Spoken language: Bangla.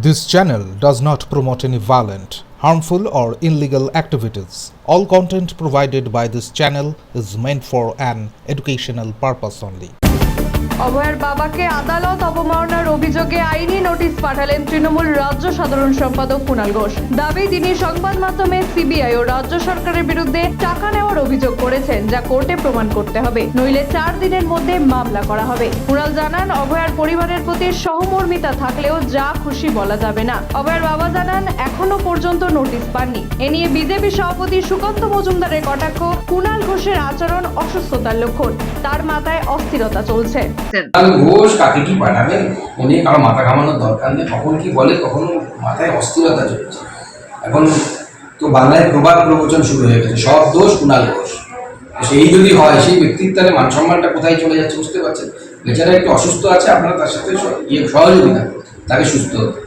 This channel does not promote any violent, harmful, or illegal activities. All content provided by this channel is meant for an educational purpose only. অভয়ের বাবাকে আদালত অবমাননার অভিযোগে আইনি নোটিশ পাঠালেন তৃণমূল রাজ্য সাধারণ সম্পাদক কুণাল ঘোষ। দাবি, তিনি সংবাদ মাধ্যমে সিবিআই ও রাজ্য সরকারের বিরুদ্ধে টাকা নেওয়ার অভিযোগ করেছেন, যা কোর্টে প্রমাণ করতে হবে। নইলে চার দিনের মধ্যে মামলা করা হবে। কুণাল জানান, অভয়ার পরিবারের প্রতি সহমর্মিতা থাকলেও যা খুশি বলা যাবে না। অভয়ের বাবা জানান, এখনও পর্যন্ত নোটিশ পাননি। এ নিয়ে বিজেপি সভাপতি সুকান্ত মজুমদারের কটাক্ষ, কুণাল ঘোষের আচরণ অসুস্থতার লক্ষণ। তার মাথায় অস্থিরতা চলছে। ঘোষ কাকে কি পাঠাবেন? উনি কারও মাথা ঘামানোর দরকার নেই। কখন কি বলে কখনো মাথায় অস্থিরতা চলছে। এখন তো বাংলায় প্রবাদ প্রবচন শুরু হয়ে গেছে। সব দোষ কুণাল দোষ। সেই যদি হয়, সেই ব্যক্তির তাহলে মান সম্মানটা কোথায় চলে যাচ্ছে বুঝতে পারছেন? বেচারা একটু অসুস্থ আছে, আপনারা তার সাথে ইয়ে সহযোগিতা তাকে সুস্থ হতে